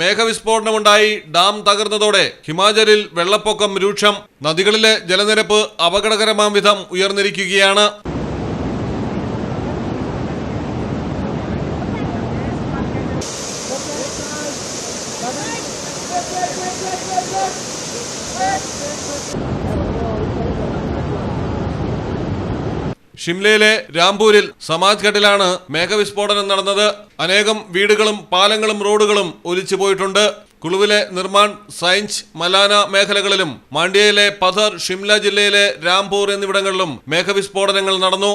മേഘവിസ്ഫോടനമുണ്ടായി dam തകർന്നതോടെ ഹിമാചലിൽ വെള്ളപ്പൊക്കം രൂക്ഷം. നദികളിലെ ജലനിരപ്പ് അപകടകരമാം വിധം ഉയർന്നിരിക്കുകയാണ്. ഷിംലയിലെ രാംപൂരിൽ സമാജ് ഘട്ടിലാണ് മേഘവിസ്ഫോടനം നടന്നത്. അനേകം വീടുകളും പാലങ്ങളും റോഡുകളും ഒലിച്ചു പോയിട്ടുണ്ട്. കുളുവിലെ നിർമാൺ സൈൻസ് മലാന മേഖലകളിലും മാണ്ഡ്യയിലെ പഥർ ഷിംല ജില്ലയിലെ രാംപൂർ എന്നിവിടങ്ങളിലും മേഘവിസ്ഫോടനങ്ങൾ നടന്നു.